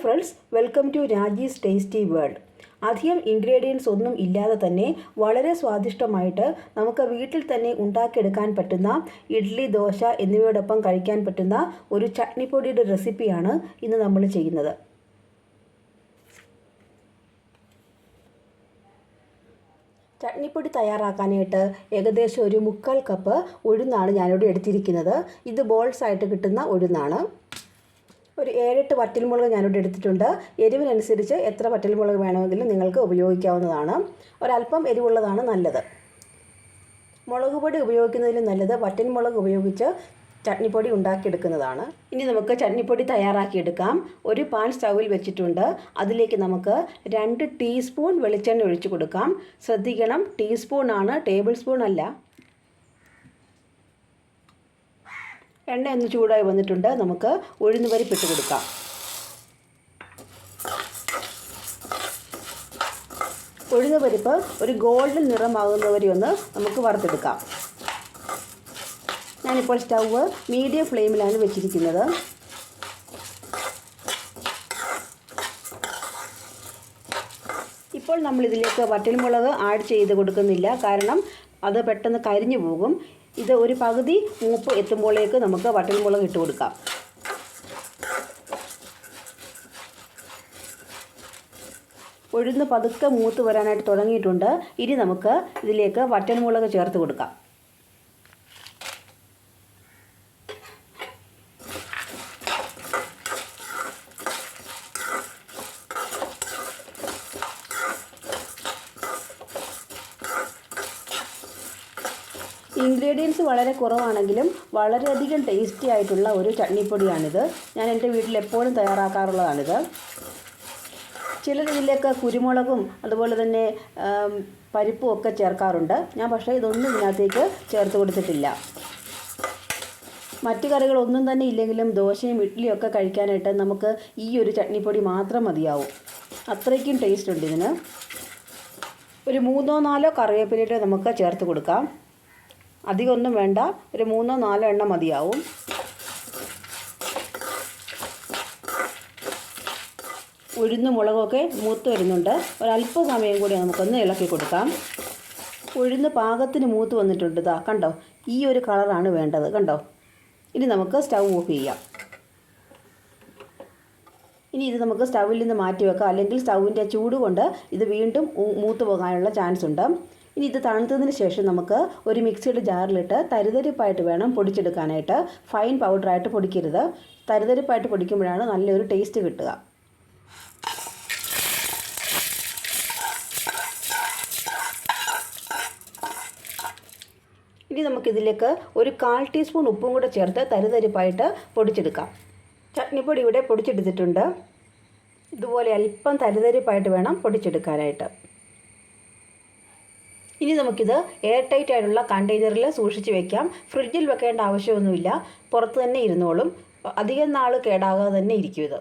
Friends welcome to Raji's tasty world അധികം ingredients ഒന്നും ഇല്ലാതെ തന്നെ വളരെ സ്വാദിഷ്ടമായിട്ട് നമുക്ക് വീട്ടിൽ തന്നെ ഉണ്ടാക്കിയെടുക്കാൻ പറ്റുന്ന ഇഡ്ഡലി ദോശ എന്നിവയോടൊപ്പം കഴിക്കാൻ പറ്റുന്ന ഒരു ചട്നിപ്പൊടിയുടെ റെസിപ്പിയാണ് ഇന്ന് നമ്മൾ ചെയ്യുന്നത്. ചട്നിപ്പൊടി തയ്യാറാക്കാനായിട്ട് ഏകദേശം ഒരു മുക്കാൽ കപ്പ് ഉഴുന്നാണ് ഞാനിവിടെ എടുത്തിരിക്കുന്നത്. ഇത് ബോൾസ് ആയിട്ട് കിട്ടുന്ന ഉഴുന്നാണ്. ഒരു ഏഴെട്ട് വറ്റൽമുളക് ഞാനിവിടെ എടുത്തിട്ടുണ്ട്. എരിവിനനുസരിച്ച് എത്ര വറ്റൽമുളക് വേണമെങ്കിലും നിങ്ങൾക്ക് ഉപയോഗിക്കാവുന്നതാണ്. ഒരല്പം എരിവുള്ളതാണ് നല്ലത്. മുളക് പൊടി ഉപയോഗിക്കുന്നതിലും നല്ലത് വറ്റൽമുളക് ഉപയോഗിച്ച് ചട്നിപ്പൊടി ഉണ്ടാക്കിയെടുക്കുന്നതാണ്. ഇനി നമുക്ക് ചട്നിപ്പൊടി തയ്യാറാക്കിയെടുക്കാം. ഒരു പാൻ സ്റ്റൗവിൽ വെച്ചിട്ടുണ്ട്. അതിലേക്ക് നമുക്ക് രണ്ട് ടീസ്പൂൺ വെളിച്ചെണ്ണ ഒഴിച്ചു കൊടുക്കാം. ശ്രദ്ധിക്കണം ടീസ്പൂൺ ആണ് ടേബിൾ സ്പൂൺ അല്ല എണ്ണ ഒന്ന് ചൂടായി വന്നിട്ടുണ്ട്. നമുക്ക് ഉഴുന്ന് പരിപ്പിട്ട് കൊടുക്കാം. ഉഴുന്ന് പരിപ്പ് ഒരു ഗോൾഡൻ നിറമാകുന്നവരെ ഒന്ന് നമുക്ക് വറുത്തെടുക്കാം. ഞാനിപ്പോൾ സ്റ്റൗവ് മീഡിയം ഫ്ലെയിമിലാണ് വെച്ചിരിക്കുന്നത്. ഇപ്പോൾ നമ്മൾ ഇതിലേക്ക് വറ്റൽമുളക് ആഡ് ചെയ്ത് കൊടുക്കുന്നില്ല. കാരണം അത് പെട്ടെന്ന് കരിഞ്ഞു പോകും. ഇത് ഒരു പകുതി മൂപ്പ് എത്തുമ്പോഴേക്ക് നമുക്ക് വറ്റൽമുളക് ഇട്ട് കൊടുക്കാം. ഉഴുന്ന് പതുക്കെ മൂത്ത് വരാനായിട്ട് തുടങ്ങിയിട്ടുണ്ട്. ഇനി നമുക്ക് ഇതിലേക്ക് വറ്റൽമുളക് ചേർത്ത് കൊടുക്കാം. ഇൻഗ്രീഡിയൻസ് വളരെ കുറവാണെങ്കിലും വളരെയധികം ടേസ്റ്റി ആയിട്ടുള്ള ഒരു ചട്നിപ്പൊടിയാണിത്. ഞാൻ എന്റെ വീട്ടിൽ എപ്പോഴും തയ്യാറാക്കാറുള്ളതാണിത്. ചിലർ ഇതിലേക്ക് കുരുമുളകും അതുപോലെ തന്നെ പരിപ്പും ഒക്കെ ചേർക്കാറുണ്ട്. ഞാൻ പക്ഷേ ഇതൊന്നും ഇതിനകത്തേക്ക് ചേർത്ത് കൊടുത്തിട്ടില്ല. മറ്റു കറികളൊന്നും തന്നെ ഇല്ലെങ്കിലും ദോശയും ഇഡ്ഡലിയും ഒക്കെ കഴിക്കാനായിട്ട് നമുക്ക് ഈ ഒരു ചട്നിപ്പൊടി മാത്രം മതിയാവും. അത്രയ്ക്കും ടേസ്റ്റ് ഉണ്ട് ഇതിന്. ഒരു മൂന്നോ നാലോ കറിവേപ്പിലയിട്ട് നമുക്ക് ചേർത്ത് കൊടുക്കാം. അധികമൊന്നും വേണ്ട. ഒരു മൂന്നോ നാലോ എണ്ണം മതിയാവും. ഉഴുന്ന് മുളകൊക്കെ മൂത്ത് വരുന്നുണ്ട്. ഒരല്പ സമയം കൂടി നമുക്കൊന്ന് ഇളക്കി കൊടുക്കാം. ഉഴുന്ന് പാകത്തിന് മൂത്ത് വന്നിട്ടുണ്ട് ഇതാ കണ്ടോ? ഈ ഒരു കളറാണ് വേണ്ടത് കണ്ടോ? ഇനി നമുക്ക് സ്റ്റൗ ഓഫ് ചെയ്യാം. ഇനി ഇത് നമുക്ക് സ്റ്റൗവിൽ നിന്ന് മാറ്റി വെക്കാം അല്ലെങ്കിൽ സ്റ്റൗവിന്റെ ചൂട് കൊണ്ട് ഇത് വീണ്ടും മൂത്ത് പോകാനുള്ള ചാൻസ് ഉണ്ട്. ഇനി ഇത് തണുത്തതിന് ശേഷം നമുക്ക് ഒരു മിക്സിയുടെ ജാറിലിട്ട് തരിതരിപ്പായിട്ട് വേണം പൊടിച്ചെടുക്കാനായിട്ട്. ഫൈൻ പൗഡറായിട്ട് പൊടിക്കരുത്. തരിതരിപ്പായിട്ട് പൊടിക്കുമ്പോഴാണ് നല്ലൊരു ടേസ്റ്റ് കിട്ടുക. ഇനി നമുക്കിതിലേക്ക് ഒരു കാൽ ടീസ്പൂൺ ഉപ്പും കൂടെ ചേർത്ത് തരിതരിപ്പായിട്ട് പൊടിച്ചെടുക്കാം. ചട്നിപ്പൊടി ഇവിടെ പൊടിച്ചെടുത്തിട്ടുണ്ട്. ഇതുപോലെ അല്പം തരിതരിപ്പായിട്ട് വേണം പൊടിച്ചെടുക്കാനായിട്ട്. ഇനി നമുക്കിത് എയർ ടൈറ്റ് ആയിട്ടുള്ള കണ്ടെയ്നറിൽ സൂക്ഷിച്ച് വെക്കാം. ഫ്രിഡ്ജിൽ വെക്കേണ്ട ആവശ്യമൊന്നുമില്ല. പുറത്ത് തന്നെ ഇരുന്നോളും. അധികം നാൾ കേടാകാതെ തന്നെ ഇരിക്കും ഇത്.